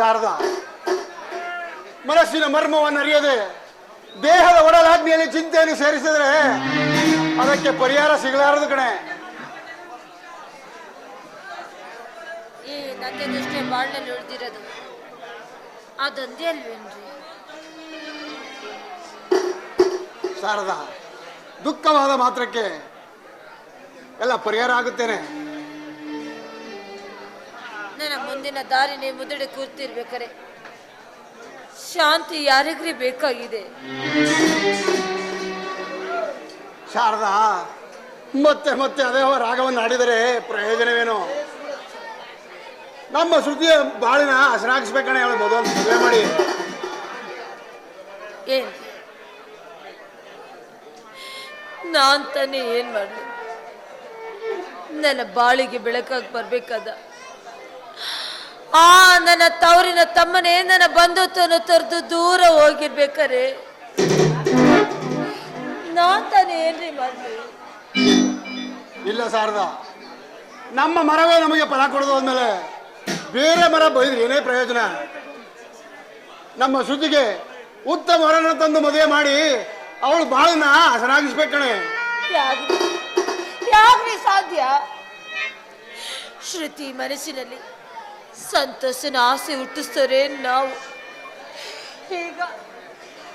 ಶಾರದಾ ಮನಸ್ಸಿನ ಮರ್ಮವನ್ನು ಅರಿಯದೆ ದೇಹದ ಒಡಲಾಜ್ಞೆಯಲ್ಲಿ ಚಿಂತೆಯನ್ನು ಸೇರಿಸಿದ್ರೆ ಅದಕ್ಕೆ ಪರಿಹಾರ ಸಿಗಲಾರದು ಕಣೆ. ಈ ನನ್ನದಷ್ಟೇ ಬಾಳ್ನಲ್ಲಿ ಉಳಿದಿರೋದು. ಅದೊಂದೇ ಅಲ್ವೇನ್ರಿ? ಶಾರದಾ ದುಃಖವಾದ ಮಾತ್ರಕ್ಕೆ ಎಲ್ಲ ಪರಿಹಾರ ಆಗುತ್ತೇನೆ. ನನ್ನ ಮುಂದಿನ ದಾರಿ ನೀವು ಮುದುಡೆ ಕೂರ್ತಿರ್ಬೇಕಾರೆ. ಶಾಂತಿ ಯಾರಿಗ್ರಿ ಬೇಕಾಗಿದೆ? ಶಾರದಾ ಮತ್ತೆ ಮತ್ತೆ ಅದೇ ರಾಗವನ್ನು ಆಡಿದರೆ ಪ್ರಯೋಜನವೇನು? ನಮ್ಮ ಶ್ರುತಿಯ ಬಾಳಿನ ಹಸನಾಗಿಸ್ಬೇಕಣೆ ಹೇಳ್ಬೋದು ಮದುವೆ ಮಾಡಿ. ಏನ್? ನಾನ್ ತಾನೇ ಏನ್ ಮಾಡ್ಲಿ? ನನ್ನ ಬಾಳಿಗೆ ಬೆಳಕಾಗಿ ಬರ್ಬೇಕಾದ ಆ ನನ್ನ ತವರಿನ ತಮ್ಮನೇ ನನ್ನ ಬಂಧುತ್ವನ ತೊರೆದು ದೂರ ಹೋಗಿರ್ಬೇಕಾರೆ? ನಾ ತಾನೇ ಏನ್ರಿ ಮಾಡ್ಲಿ ಇಲ್ಲ ಸಾರದ ನಮ್ಮ ಮರವೇ ನಮಗೆ ಫಲ ಕೊಡೋದು ಅಂದಮೇಲೆ ಬೇರೆ ಮರ ಬೈದ್ರೆ ಏನೇ ಪ್ರಯೋಜನ? ನಮ್ಮ ಸುದ್ದಿಗೆ ಉತ್ತಮ ವರನ ತಂದು ಮದುವೆ ಮಾಡಿ ಅವಳು ಬಾಳನ್ನ ಹಸನಾಗಿಸ್ಬೇಕಣೆ. ಸಾಧ್ಯ? ಶ್ರುತಿ ಮನಸ್ಸಿನಲ್ಲಿ ಸಂತೋಷನ ಆಸೆ ಹುಟ್ಟಿಸ್ತಾರೆ ನಾವು. ಈಗ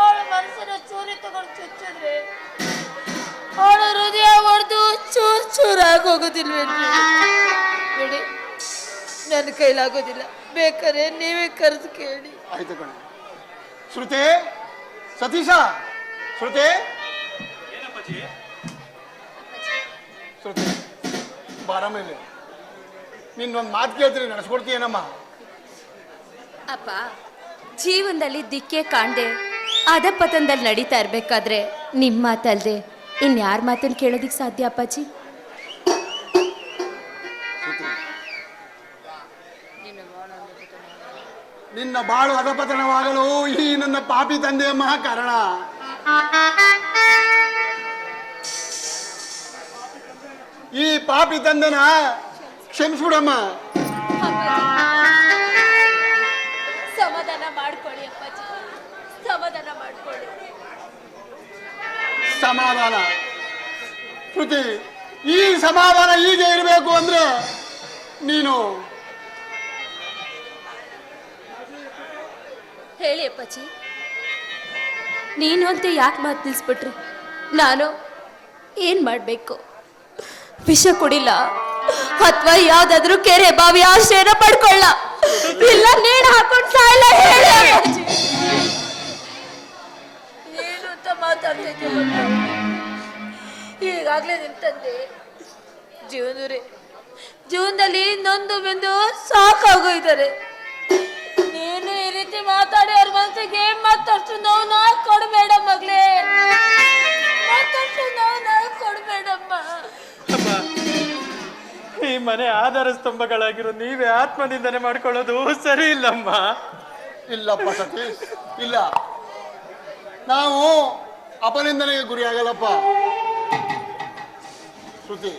ಅವಳ ಮನಸ್ಸನ್ನ ಚೂರಿ ತಗೊಂಡು ಚುಚ್ಚಿದ್ರೆ ಅವಳ ಹೃದಯ ಹೊಡೆದು ಚೂರ್ ಚೂರಾಗಿ ಹೋಗೋದಿಲ್ವೇನ್ರಿ ಬಿಡಿ ನನ್ನ ಕೈಲಾಗೋದಿಲ್ಲ ಬೇಕಾದ್ರೆ ನೀವೇ ಕರೆದು ಕೇಳಿ. ಆಯ್ತು ಕಣೆ. ಶ್ರುತಿ ಸತೀಶ ಶ್ರುತಿ. ಶ್ರುತಿ ಬಾರ ಮೇಲೆ. ನಿನ್ನೊಂದು ಮಾತು ಕೇಳ್ತೀನಿ ನಡೆಸ್ಕೊಡ್ತೀಯೇನಮ್ಮ ಅಪ್ಪ ಜೀವನದಲ್ಲಿ ದಿಕ್ಕೆ ಕಾಣ್ದೆ ಅಧಪತನದಲ್ಲಿ ನಡೀತಾ ಇರ್ಬೇಕಾದ್ರೆ ನಿಮ್ಮ ಮಾತಲ್ಲದೆ ಇನ್ಯಾರ ಮಾತನ್ನು ಕೇಳೋದಿಕ್ ಸಾಧ್ಯ ಅಪ್ಪಾಜಿ? ನಿನ್ನ ಬಾಳು ಅಧಪತನವಾಗಲು ಈ ನನ್ನ ಪಾಪಿ ತಂದೆಯ ಮಹಾ ಕಾರಣ. ಈ ಪಾಪಿ ತಂದೆನ ಕ್ಷಮಿಸ್ಬಿಡಮ್ಮ. ಸಮಾಧಾನ ಮಾಡ್ಕೊಳ್ಳಿ ಅಪ್ಪಾಜಿ. ಸಮಾಧಾನ ಮಾಡ್ಕೊಳ್ಳಿ. ಸಮಾಧಾನ. ಶ್ರುತಿ ಈ ಸಮಾಧಾನ ಹೀಗೆ ಇರಬೇಕು ಅಂದ್ರೆ ನೀನು ಹೇಳಿ ಅಪ್ಪಾಜಿ. ನೀನು ಅಂತ ಯಾಕೆ ಮಾತು ನಿಲ್ಸ್ಬಿಟ್ರಿ? ನಾನು ಏನು ಮಾಡಬೇಕು? ವಿಷ ಕುಡಿಲ್ಲ ಅಥವಾ ಯಾವ್ದಾದ್ರು ಕೆರೆ ಬಾವಿ ಆಶ್ರಯನ ಪಡ್ಕೊಳ್ಳ. ಇಲ್ಲ ನೇಣು ಹಾಕೊಂಡು ಸಾಯಲ್ಲ ಹೇಳ. ಈಗಾಗ್ಲೇ ಏನು ನಿಮ್ ತಂದೆ ಜೀವನದಲ್ಲಿ ನೊಂದು ಬೆಂದು ಸಾಕಾಗೋಯ್ತಾರೆ ನೀನು ಈ ರೀತಿ ಮಾತಾಡಿ ಅವ್ರ ಮನಸ್ಸಿಗೆ ಮತ್ತಷ್ಟು ನೋವು ನಾ ಕೊಡಬೇಡ ಮಗ್ಲೇ ಮತ್ತಷ್ಟು ನೋವು ನಾ ಕೊಡಬೇಡಮ್ಮ. ಈ ಮನೆ ಆಧಾರ ಸ್ತಂಭಗಳಾಗಿರೋ ನೀವೇ ಆತ್ಮನಿಂದನೆ ಮಾಡ್ಕೊಳ್ಳೋದು ಸರಿ ಇಲ್ಲಮ್ಮ. ಇಲ್ಲಪ್ಪ ಸತೀಶ್ ಇಲ್ಲ. ನಾವು ಅಪನಿಂದನೆಗೆ ಗುರಿಯಾಗಲ್ಲಪ್ಪ ಶ್ರುತಿ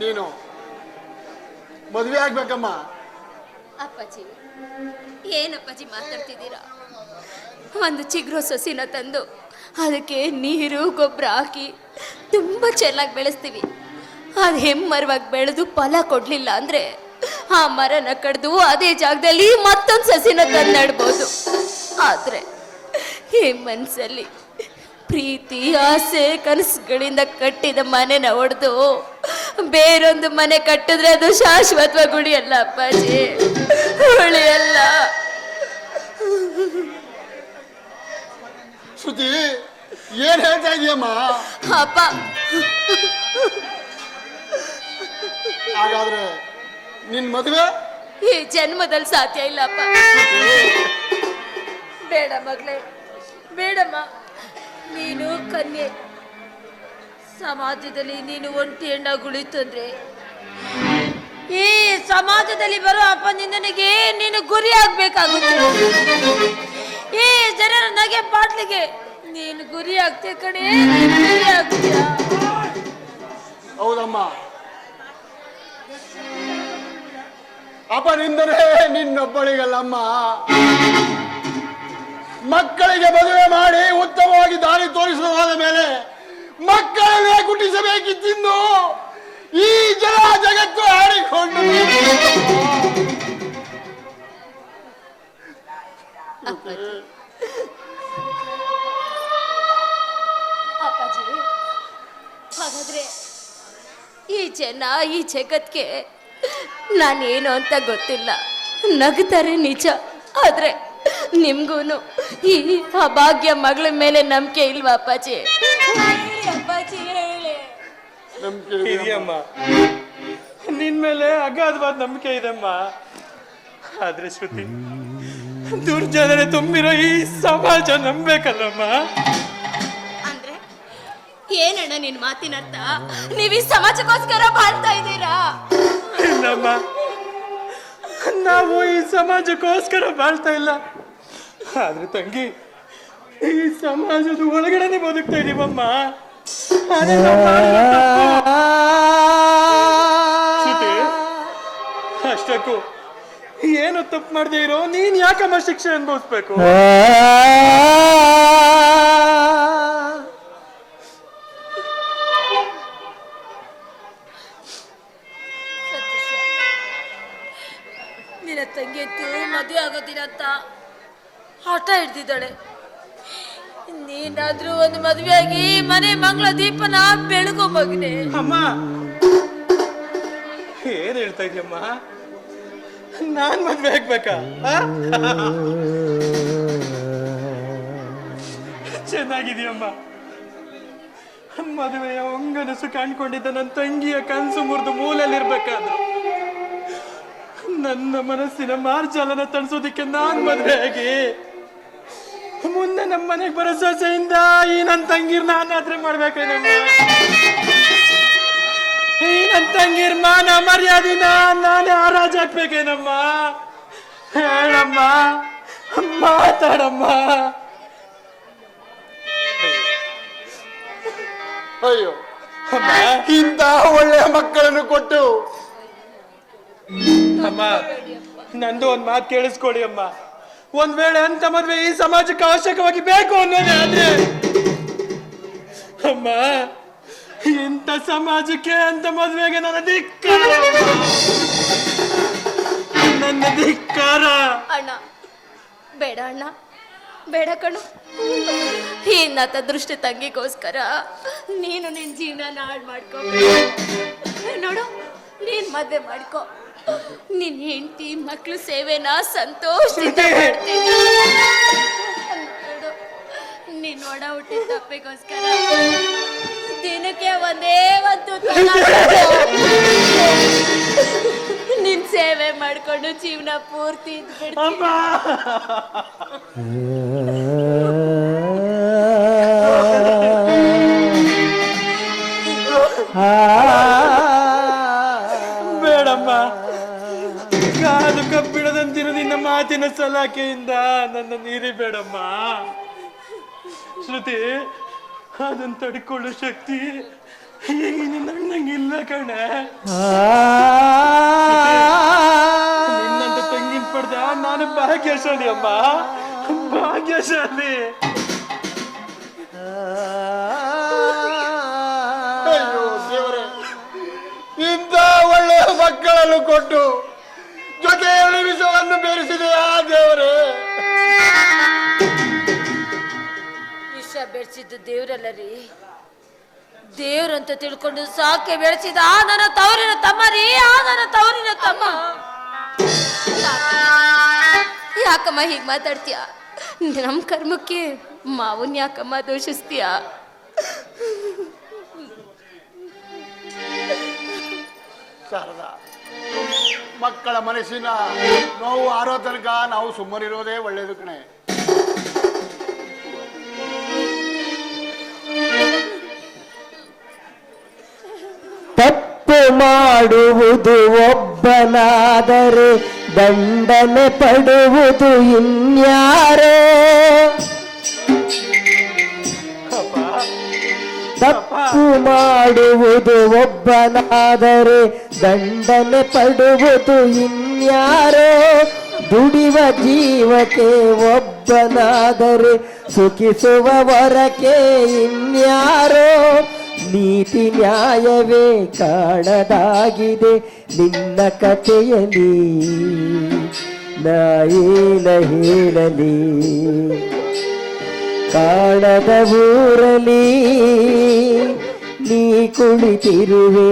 ನೀನು. ಮದುವೆ ಆಗ್ಬೇಕಮ್ಮ. ಅಪ್ಪಾಜಿ ಏನಪ್ಪಾಜಿ ಮಾತಾಡ್ತಿದ್ದೀರಾ? ಒಂದು ಚಿಗುರು ಸಸಿನ ತಂದು ಅದಕ್ಕೆ ನೀರು ಗೊಬ್ಬರ ಹಾಕಿ ತುಂಬ ಚೆನ್ನಾಗಿ ಬೆಳೆಸ್ತೀವಿ. ಅದು ಹೆಮ್ಮರವಾಗಿ ಬೆಳೆದು ಫಲ ಕೊಡಲಿಲ್ಲ ಅಂದರೆ ಆ ಮರನ ಕಡ್ದು ಅದೇ ಜಾಗದಲ್ಲಿ ಮತ್ತೊಂದು ಸಸಿನ ತಂದು ನೆಡ್ಬೋದು ಆದರೆ ಈ ಮನಸ್ಸಲ್ಲಿ ಪ್ರೀತಿ ಆಸೆ ಕನಸುಗಳಿಂದ ಕಟ್ಟಿದ ಮನೆನ ಹೊಡೆದು ಬೇರೊಂದು ಮನೆ ಕಟ್ಟಿದ್ರೆ ಅದು ಶಾಶ್ವತ ಗುಡಿ ಅಲ್ಲ ಅಪ್ಪಾಜಿ. ಉಳಿಯಲ್ಲ ಶ್ರುತಿ ಏನ್ ಹೇಳ್ತಾ ಇದೀಯಮ್ಮ? ಅಪ್ಪ. ಹಾಗಾದ್ರೆ ನಿನ್ ಮದುವೆ? ಈ ಜನ್ಮದಲ್ಲಿ ಸಾಧ್ಯ ಇಲ್ಲಪ್ಪ. ಬೇಡ ಮಗಳೇ ಬೇಡಮ್ಮ. ನೀನು ಕನ್ಯೆ. ಸಮಾಜದಲ್ಲಿ ನೀನು ಒಂಟಿ ಹೆಣ್ಣಾಗಿ ಉಳಿತಂದ್ರೆ ಈ ಸಮಾಜದಲ್ಲಿ ಬರೋ ಅಪನಿಂದನಿಗೆ ನೀನು ಗುರಿ ಆಗ್ಬೇಕಾಗುತ್ತೆ. ಈ ಜನರ ನಗೆ ಪಾಟ್ಲಿಗೆ ನೀನು ಗುರಿ ಆಗ್ತೀಯ ಕಣೆ ಗುರಿ ಆಗ್ತೀಯ? ಹೌದಮ್ಮ. ಅಪನಿಂದನೆ ನಿನ್ನೊಬ್ಬಳಿಗಲ್ಲಮ್ಮ. ಮಕ್ಕಳಿಗೆ ಮದುವೆ ಮಾಡಿ ಉತ್ತಮವಾಗಿ ದಾರಿ ತೋರಿಸುವಾದ ಮೇಲೆ ಮಕ್ಕಳನ್ನೇ ಕುಟಿಸಬೇಕಿತ್ತಿಂದು ಈ ಜನ ಜಗತ್ತು ಆಡಿಕೊಂಡು ಹಾಗಾದ್ರೆ ಈ ಜನ ಈ ಜಗತ್ಗೆ ನಾನೇನು ಅಂತ ಗೊತ್ತಿಲ್ಲ. ನಗ್ತಾರೆ ನಿಜ ಆದ್ರೆ ನಿಮ್ಗೂನು ಈ ಅಭಾಗ್ಯ ಮಗಳ ಮೇಲೆ ನಂಬಿಕೆ ಇಲ್ವಾ ಅಪ್ಪಾಜಿ? ಅಪ್ಪಾಜಿ ಹೇಳಿ. ನಂಬಿಕೆ ಇದೆಯಮ್ಮ ನಿನ್ ಮೇಲೆ ಅಗಾಧವಾದ ನಂಬಿಕೆ ಇದೆಮ್ಮ ಆದ್ರೆ ಶ್ರುತಿ ದುರ್ಜನರೇ ತುಂಬಿರೋ ಈ ಸಮಾಜ ನಂಬೇಕಲ್ಲಮ್ಮ? ಅಂದ್ರೆ ಏನಣ್ಣ ನಿನ್ ಮಾತಿನರ್ಥ? ನೀವ್ ಈ ಸಮಾಜಕ್ಕೋಸ್ಕರ ಬಾಳ್ತಾ ಇದ್ದೀರಾ? ಇಲ್ಲಮ್ಮ ನಾವು ಈ ಸಮಾಜಕ್ಕೋಸ್ಕರ ಬಾಳ್ತಾ ಇಲ್ಲ. ಆದ್ರೆ ತಂಗಿ, ಈ ಸಮಾಜದ ಒಳಗಡೆನೆ ಬದುಕ್ತಾ ಇದೀವಮ್ಮ. ಅಷ್ಟಕ್ಕೂ, ಏನು ತಪ್ಪು ಮಾಡದೇ ಇರೋ, ನೀನ್ ಯಾಕಮ್ಮ ಶಿಕ್ಷೆ ಅನುಭವಿಸ್ಬೇಕು? ಮದುವೆ ಆಗೋದಿಲ್ಲ ಅಂತ ಹಠ ಹಿಡ್ದಿದ್ದಾಳೆ. ನೀನಾದ್ರೂ ಒಂದು ಆಗಿ ಮನೆ ಮಂಗಳ ದೀಪನ ಬೆಳಗೋ ಮಗನೆ. ಅಮ್ಮ, ಏನ್ ಹೇಳ್ತಾ ಇದೀಯಮ್ಮ ನಾನ್ ಮದ್ವೆ ಆಗ್ಬೇಕಾ? ಚೆನ್ನಾಗಿದೆಯಮ್ಮ ಮದುವೆಯ ಒಂಗನಸು ಕಾಣ್ಕೊಂಡಿದ್ದ ನನ್ನ ತಂಗಿಯ ಕನಸು ಮುರಿದು ಮೂಲೆಯಲ್ಲಿರ್ಬೇಕಾದ್ರು. ನನ್ನ ಮನಸ್ಸಿನ ಮಾರ್ಜಾಲನ ತಣಿಸೋದಕ್ಕೆ ನಾನ್ ಮದುವೆ ಆಗಿ. ಮುಂದೆ ನಮ್ಮ ಮನೆಗೆ ಬರೋ ಸೊಸೆಯಿಂದ ಈ ನನ್ನ ತಂಗಿರ್ ನಾನಾದ್ರೆ ಮಾಡ್ಬೇಕೇನಮ್ಮ ಈ ನನ್ನ ತಂಗಿರ್ ಮಾನ ಮರ್ಯಾದಿನ ನಾನೇ ಹರಾಜ್ ಹಾಕ್ಬೇಕೇನಮ್ಮ ಹೇಳಮ್ಮ ಮಾತಾಡಮ್ಮ. ಅಯ್ಯೋ. ಇಂತಹ ಒಳ್ಳೆಯ ಮಕ್ಕಳನ್ನು ಕೊಟ್ಟು ಅಮ್ಮ ನಂದು ಒಂದು ಮಾತು ಕೇಳಿಸ್ಕೊಡಿ ಅಮ್ಮ. ಒಂದ್ ವೇಳೆ ಅಂತ ಮದ್ವೆ ಈ ಸಮಾಜಕ್ಕೆ ಅವಶ್ಯಕವಾಗಿ ಬೇಕು ಅನ್ನೋದೇ ಆದ್ರೆ, ಅಮ್ಮ, ಇಂಥ ಸಮಾಜಕ್ಕೆ ಅಂತ ಮದ್ವೆಗೆ ನನ್ನ ಧಿಕ್ಕಾರ. ನನ್ನ ಧಿಕ್ಕಾರ. ಅಣ್ಣ, ಬೇಡ ಅಣ್ಣ, ಬೇಡ ಕಣು. ಈ ದೃಷ್ಟಿ ತಂಗಿಗೋಸ್ಕರ ನೀನು ನಿನ್ನ ಜೀವನ ಹಾಳು ಮಾಡ್ಕೊ. ನೋಡು, ನೀನ್ ಮದ್ವೆ ಮಾಡ್ಕೊ. ನಿನ್ ಹೆಂಡತಿ ಮಕ್ಳು ಸೇವೆನ ಸಂತೋಷದಿಂದ ಮಾಡ್ತೀನಿ. ನೋಡು ನೀನ್ ಒಡ ಹುಟ್ಟಿದ ತಪ್ಪಿಗೋಸ್ಕರ ದಿನಕ್ಕೆ ಒಂದೇ ಒಂದು ನಿನ್ ಸೇವೆ ಮಾಡ್ಕೊಂಡು ಜೀವನ ಪೂರ್ತಿ ಇದ್ಬಿಡ್ತೀನಿ. ಕಾಲು ಕಬ್ಬಿಡದಂತಿರು ನಿನ್ನ ಮಾತಿನ ಸಲಾಕೆಯಿಂದ ನನ್ನ ನೀರಿ ಬೇಡಮ್ಮ. ಶ್ರುತಿ ಅದನ್ನ ತಡ್ಕೊಳ್ಳೋ ಶಕ್ತಿ ಈಗ ನಿನ್ನ ಅಣ್ಣಂಗಿಲ್ಲ ಕಣೆ ನಿನ್ನಂತ ತಂಗಿನ ಪಡೆದ ನಾನು ಭಾಗ್ಯಶಾಲಿ ಅಮ್ಮ. ಭಾಗ್ಯಶಾಲಿ. ಅಯ್ಯೋ ದೇವರೇ ಇಂಥ ಒಳ್ಳೆಯ ಮಕ್ಕಳನ್ನು ಕೊಟ್ಟು ವಿಷವನ್ನು ಬೆರೆಸಿದೆಯಾ ದೇವರೇ. ವಿಷ ಬೆಳೆಸಿದ್ದು ದೇವ್ರಲ್ಲ ರೀ. ದೇವ್ರಂತ ತಿಳ್ಕೊಂಡು ಸಾಕೆ ಬೆಳೆಸಿದ ಆ ನನ್ನ ತವರಿನ ತಮ್ಮ ರೀ ಆ ನನ್ನ ತವರಿನ ತಮ್ಮ. ಯಾಕಮ್ಮ ಹೀಗೆ ಮಾತಾಡ್ತೀಯ? ನಮ್ಮ ಕರ್ಮಕ್ಕೆ ಮಾವನ್ ಯಾಕಮ್ಮ ದೋಷಿಸ್ತೀಯ? ಶಾರದಾ ಮಕ್ಕಳ ಮನಸ್ಸಿನ ನೋವು ಆರೋ ತನಕ ನಾವು ಸುಮ್ಮನಿರೋದೇ ಒಳ್ಳೇದು ಕಣೆ. ತಪ್ಪು ಮಾಡುವುದು ಒಬ್ಬನಾದರೆ ದಂಡನೆ ಪಡುವುದು ಇನ್ಯಾರೋ? ಮಾಡುವುದು ಒಬ್ಬನಾದರೆ ದಂಡನೆ ಪಡುವುದು ಇನ್ಯಾರೋ? ದುಡಿವ ಜೀವಕ್ಕೆ ಒಬ್ಬನಾದರೆ ಸುಖಿಸುವ ವರಕ್ಕೆ ಇನ್ಯಾರೋ? ನೀತಿ ನ್ಯಾಯವೇ ಕಾಣದಾಗಿದೆ ನಿನ್ನ ಕಥೆಯಲ್ಲಿ. ನಾಯೇನ ಹೇಳಲಿ. ಕಾಣದ ಊರಲಿ ನೀ ಕುಳಿತಿರುವೆ